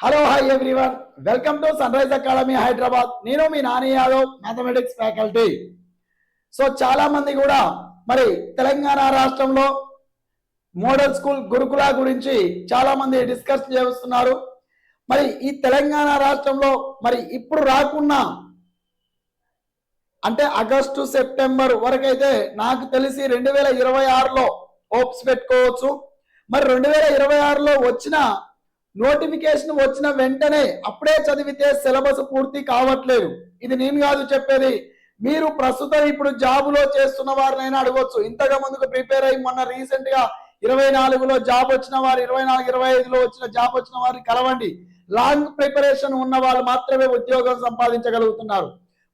Hello hi everyone welcome to Sunrise Academy Hyderabad నేను మీ Nani Yadav mathematics faculty so చాలా మంది కూడా మరి తెలంగాణ రాష్ట్రంలో మోడల్ స్కూల్ గురుకుల గురించి చాలా మంది డిస్కస్ చేస్తున్నారు. మరి ఈ తెలంగాణ రాష్ట్రంలో మరి ఇప్పుడు రాకున్నా అంటే ఆగస్టు సెప్టెంబర్ వరకైతే నాకు తెలిసి రెండు వేల ఇరవై ఆరులో హోప్స్ పెట్టుకోవచ్చు. మరి రెండు వేల ఇరవై ఆరులో వచ్చిన నోటిఫికేషన్ వచ్చిన వెంటనే అప్పుడే చదివితే సిలబస్ పూర్తి కావట్లేదు. ఇది నేను కాదు చెప్పేది. మీరు ప్రస్తుతం ఇప్పుడు జాబులో చేస్తున్న వారినైనా అడగొచ్చు. ఇంతగా ముందుకు ప్రిపేర్ అయ్యి మొన్న రీసెంట్గా ఇరవై నాలుగులో జాబ్ వచ్చిన వారు ఇరవై నాలుగు ఇరవై ఐదులో వచ్చిన జాబ్ వచ్చిన వారిని కలవండి. లాంగ్ ప్రిపరేషన్ ఉన్న వాళ్ళు మాత్రమే ఉద్యోగం సంపాదించగలుగుతున్నారు.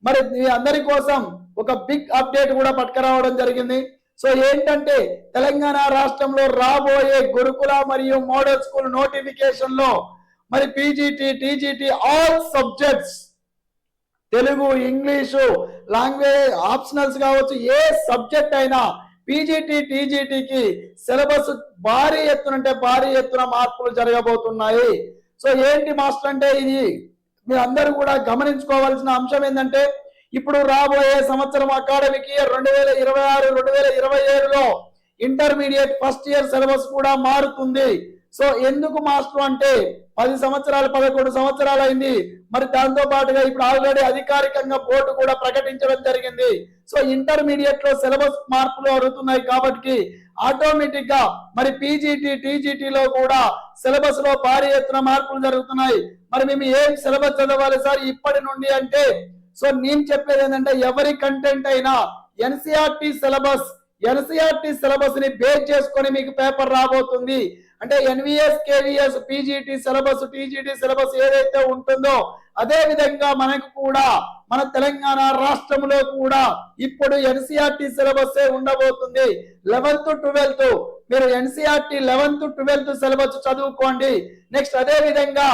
మరి మీ అందరి కోసం ఒక బిగ్ అప్డేట్ కూడా పట్టుకురావడం జరిగింది. సో ఏంటంటే తెలంగాణ రాష్ట్రంలో రాబోయే గురుకుల మరియు మోడల్ స్కూల్ నోటిఫికేషన్లో మరి PGT TGT all subjects Telugu English language optionals కావచ్చు ఏ సబ్జెక్ట్ అయినా పీజీటీ టీజీటీకి సిలబస్ భారీ ఎత్తున అంటే భారీ ఎత్తున మార్పులు జరగబోతున్నాయి. సో ఏంటి మాస్టర్ అంటే ఇది? మీరు అందరూ కూడా గమనించుకోవాల్సిన అంశం ఏంటంటే ఇప్పుడు రాబోయే సంవత్సరం అకాడమిక్ ఇయర్ రెండు వేల ఇరవై ఆరు రెండు వేల ఇరవై ఏడులో ఇంటర్మీడియట్ ఫస్ట్ ఇయర్ సిలబస్ కూడా మారుతుంది. సో ఎందుకు మాస్టర్ అంటే పది సంవత్సరాలు పదకొండు సంవత్సరాలు అయింది. మరి దాంతో పాటుగా ఇప్పుడు ఆల్రెడీ అధికారికంగా బోర్డు కూడా ప్రకటించడం జరిగింది. సో ఇంటర్మీడియట్లో సిలబస్ మార్పులు అడుగుతున్నాయి కాబట్టి ఆటోమేటిక్గా మరి పీజీటీ టీజీటీ లో కూడా సిలబస్లో భారీ ఎత్తున మార్పులు జరుగుతున్నాయి. మరి మేము ఏం సిలబస్ చదవాలి సార్ ఇప్పటి నుండి అంటే సో నేను చెప్పేది ఏంటంటే ఎవరి కంటెంట్ అయినా ఎన్సీఆర్టీ సిలబస్ ఎన్సీఆర్టీ సిలబస్ని బేస్ చేసుకొని మీకు పేపర్ రాబోతుంది. అంటే NVS KVS PGT syllabus TGT syllabus ఏదైతే ఉంటుందో అదే విధంగా మనకు కూడా మన తెలంగాణ రాష్ట్రంలో కూడా ఇప్పుడు ఎన్సీఆర్టీ సిలబస్ ఉండబోతుంది. లెవెన్త్ ట్వెల్త్ మీరు ఎన్సీఆర్టీ లెవెన్త్ ట్వెల్త్ సిలబస్ చదువుకోండి. నెక్స్ట్ అదే విధంగా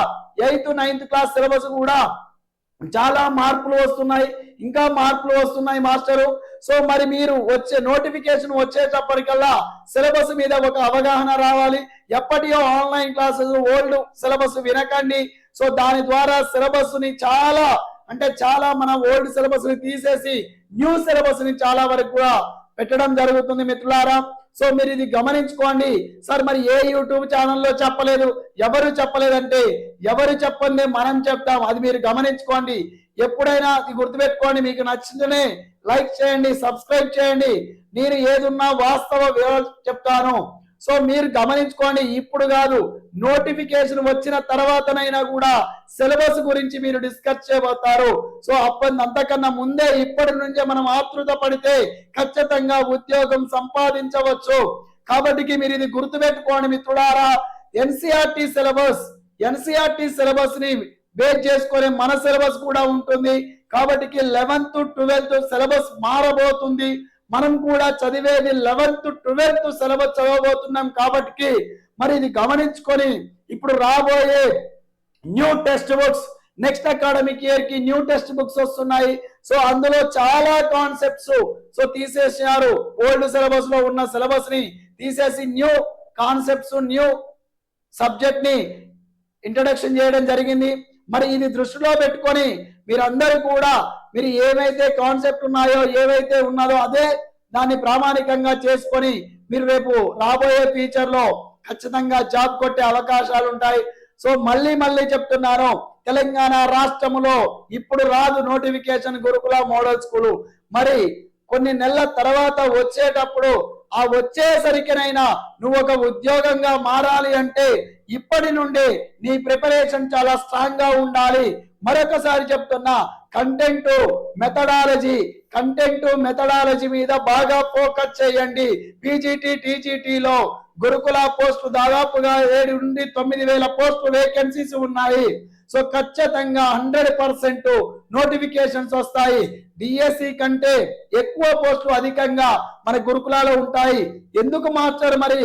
ఎయిత్ నైన్త్ క్లాస్ సిలబస్ కూడా చాలా మార్పులు వస్తున్నాయి ఇంకా మార్పులు వస్తున్నాయి మాస్టరు. సో మరి మీరు వచ్చే నోటిఫికేషన్ వచ్చేటప్పటికల్లా సిలబస్ మీద ఒక అవగాహన రావాలి. ఎప్పటియో ఆన్లైన్ క్లాసెస్ ఓల్డ్ సిలబస్ వినకండి. సో దాని ద్వారా సిలబస్ని చాలా అంటే చాలా మన ఓల్డ్ సిలబస్ని తీసేసి న్యూ సిలబస్ని చాలా వరకు కూడా పెట్టడం జరుగుతుంది మిత్రులారా. సో మీరు ఇది గమనించుకోండి. సార్ మరి ఏ యూట్యూబ్ ఛానల్లో చెప్పలేదు? ఎవరు చెప్పలేదంటే ఎవరు చెప్పండి మనం చెప్తాం. అది మీరు గమనించుకోండి. ఎప్పుడైనా గుర్తుపెట్టుకోండి మీకు నచ్చిందనే లైక్ చేయండి సబ్స్క్రైబ్ చేయండి. నేను ఏదున్నా వాస్తవ వివరాలు చెప్తాను. సో మీరు గమనించుకోండి ఇప్పుడు కాదు నోటిఫికేషన్ వచ్చిన తర్వాతనైనా కూడా సిలబస్ గురించి మీరు డిస్కస్ చేయబోతారు. సో అప్పటి అంతకన్నా ముందే ఇప్పటి నుంచే మనం ఆతృత పడితే ఖచ్చితంగా ఉద్యోగం సంపాదించవచ్చు. కాబట్టి మీరు ఇది గుర్తుపెట్టుకోండి మిత్రుడారా ఎన్సిఆర్టి సిలబస్ ఎన్సిఆర్టి సిలబస్ని బేస్ చేసుకునే మన సిలబస్ కూడా ఉంటుంది. కాబట్టి లెవెన్త్ ట్వెల్త్ సిలబస్ మారబోతుంది. మనం కూడా చదివేది లెవెన్త్ ట్వెల్త్ సిలబస్ చదవబోతున్నాం కాబట్టి మరి ఇది గమనించుకొని ఇప్పుడు రాబోయే new text books next academic ఇయర్కి న్యూ టెక్స్ట్ బుక్స్ వస్తున్నాయి. సో అందులో చాలా కాన్సెప్ట్స్ సో తీసేసినారు. ఓల్డ్ సిలబస్లో ఉన్న సిలబస్ని తీసేసి న్యూ కాన్సెప్ట్స్ న్యూ సబ్జెక్ట్ని ఇంట్రడక్షన్ చేయడం జరిగింది. మరి ఇది దృష్టిలో పెట్టుకొని మీరందరూ కూడా మీరు ఏవైతే కాన్సెప్ట్ ఉన్నాయో ఏవైతే ఉన్నదో అదే దాన్ని ప్రామాణికంగా చేసుకొని మీరు రేపు రాబోయే ఫ్యూచర్లో ఖచ్చితంగా జాబ్ కొట్టే అవకాశాలు ఉంటాయి. సో మళ్ళీ మళ్ళీ చెప్తున్నాను తెలంగాణ రాష్ట్రములో ఇప్పుడు రాదు నోటిఫికేషన్ గురుకుల మోడల్ స్కూల్. మరి కొన్ని నెలల తర్వాత వచ్చేటప్పుడు ఆ వచ్చేసరికినైనా నువ్వు ఒక ఉద్యోగంగా మారాలి అంటే ఇప్పటి నుండి నీ ప్రిపరేషన్ చాలా స్ట్రాంగ్గా ఉండాలి. మరొకసారి చెప్తున్నా కంటెంట్ మెథడాలజీ కంటెంట్ మెథడాలజీ మీద బాగా ఫోకస్ చేయండి. పీజీటీ టీజీటీలో గురుకుల పోస్టు దాదాపుగా ఏడు నుండి తొమ్మిది వేల పోస్టు వేకెన్సీస్ ఉన్నాయి. సో ఖచ్చితంగా హండ్రెడ్ పర్సెంట్ నోటిఫికేషన్స్ వస్తాయి. డిఎస్సి కంటే ఎక్కువ పోస్టులు అధికంగా మన గురుకులాలో ఉంటాయి. ఎందుకు మార్చారు మరి?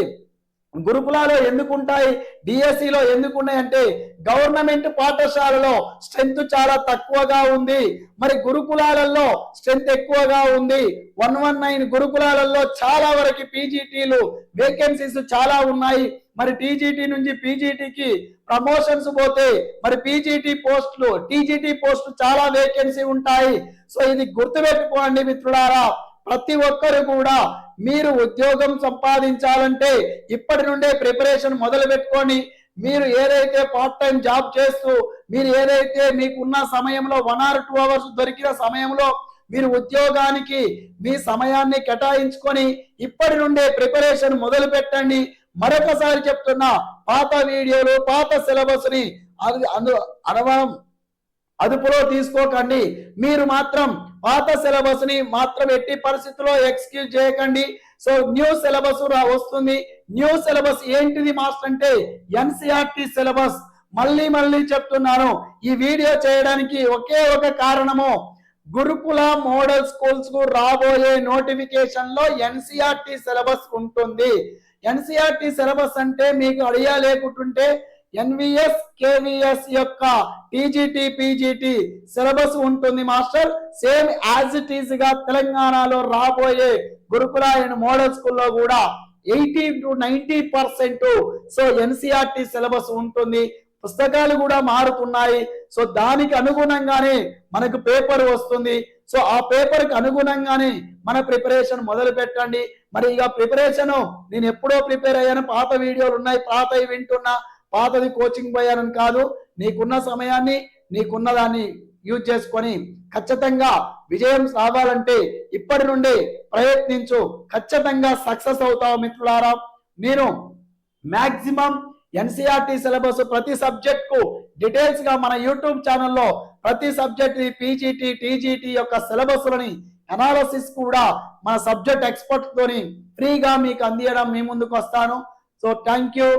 గురుకులాలో ఎందుకు ఉంటాయి? డిఎస్సిలో ఎందుకు ఉన్నాయి అంటే గవర్నమెంట్ పాఠశాలలో స్ట్రెంత్ చాలా తక్కువగా ఉంది. మరి గురుకులాలలో స్ట్రెంత్ ఎక్కువగా ఉంది. వన్ వన్ నైన్ గురుకులాలలో చాలా వరకు పీజీటీలు వేకెన్సీస్ చాలా ఉన్నాయి. మరి టీజీటీ నుంచి పీజీటీకి ప్రమోషన్స్ పోతే మరి పీజీటీ పోస్టులు టీజీటీ పోస్టులు చాలా వేకెన్సీ ఉంటాయి. సో ఇది గుర్తుపెట్టుకోండి మిత్రులారా. ప్రతి ఒక్కరు కూడా మీరు ఉద్యోగం సంపాదించాలంటే ఇప్పటి నుండే ప్రిపరేషన్ మొదలు పెట్టుకొని మీరు ఏదైతే పార్ట్ టైం జాబ్ చేస్తూ మీరు ఏదైతే మీకున్న సమయంలో వన్ ఆర్ టూ అవర్స్ దొరికిన సమయంలో మీరు ఉద్యోగానికి మీ సమయాన్ని కేటాయించుకొని ఇప్పటి నుండే ప్రిపరేషన్ మొదలు పెట్టండి మరొకసారి చెప్తున్నా పాత వీడియోలు పాత సిలబస్ని అది అందు అనవరం అదుపులో తీసుకోకండి. మీరు మాత్రం పాత సిలబస్ని మాత్రం ఎట్టి పరిస్థితుల్లో ఎక్స్క్యూజ్ చేయకండి. సో న్యూ సిలబస్ వస్తుంది. న్యూ సిలబస్ ఏంటిది మాస్టర్ అంటే ఎన్సిఆర్టి సిలబస్. మళ్ళీ మళ్ళీ చెప్తున్నాను ఈ వీడియో చేయడానికి ఒకే ఒక కారణము గురుకుల మోడల్ స్కూల్స్కు రాబోయే నోటిఫికేషన్లో ఎన్సిఆర్టి సిలబస్ ఉంటుంది. ఎన్సిఆర్టి సిలబస్ అంటే మీకు అడియా లేకుంటుంటే ఎన్విఎస్ కేవిఎస్ యొక్క టీజీటీ పీజీటీ సిలబస్ ఉంటుంది మాస్టర్. సేమ్ యాజ్ ఇట్ ఈజ్గా తెలంగాణలో రాబోయే గురుకుల అండ్ మోడల్ స్కూల్లో కూడా eighty to ninety percent so NCERT syllabus ఉంటుంది. పుస్తకాలు కూడా మారుతున్నాయి. సో దానికి అనుగుణంగానే మనకు పేపర్ వస్తుంది. సో ఆ పేపర్కి అనుగుణంగానే మన ప్రిపరేషన్ మొదలు పెట్టండి. మరి ఇక ప్రిపరేషన్ నేను ఎప్పుడో ప్రిపేర్ అయ్యాను. పాత వీడియోలు ఉన్నాయి పాతవి వింటున్నా పాతది కోచింగ్ పోయానని కాదు. నీకున్న సమయాన్ని నీకున్న దాన్ని యూజ్ చేసుకొని ఖచ్చితంగా విజయం రావాలంటే ఇప్పటి నుండి ప్రయత్నించు. ఖచ్చితంగా సక్సెస్ అవుతావు మిత్రులారా. నేను మ్యాక్సిమం ఎన్సీఆర్టీ సిలబస్ ప్రతి సబ్జెక్ట్కు డీటెయిల్స్గా మన యూట్యూబ్ ఛానల్లో ప్రతి సబ్జెక్ట్ పీజీటీ టీజీటీ యొక్క సిలబస్ లని అనాలసిస్ కూడా మన సబ్జెక్ట్ ఎక్స్పర్ట్ తోని ఫ్రీగా మీకు అందియడం మీ ముందుకు వస్తాను. So thank you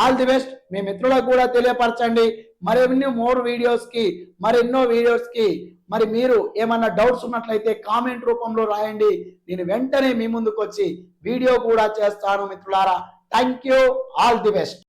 all the best మీ మిత్రులకు కూడా తెలియపరచండి. మరిన్ని మోర్ వీడియోస్కి మరెన్నో వీడియోస్కి మరి మీరు ఏమన్నా డౌట్స్ ఉన్నట్లయితే కామెంట్ రూపంలో రాయండి. నేను వెంటనే మీ ముందుకు వచ్చి వీడియో కూడా చేస్తాను మిత్రులారా. Thank you all the best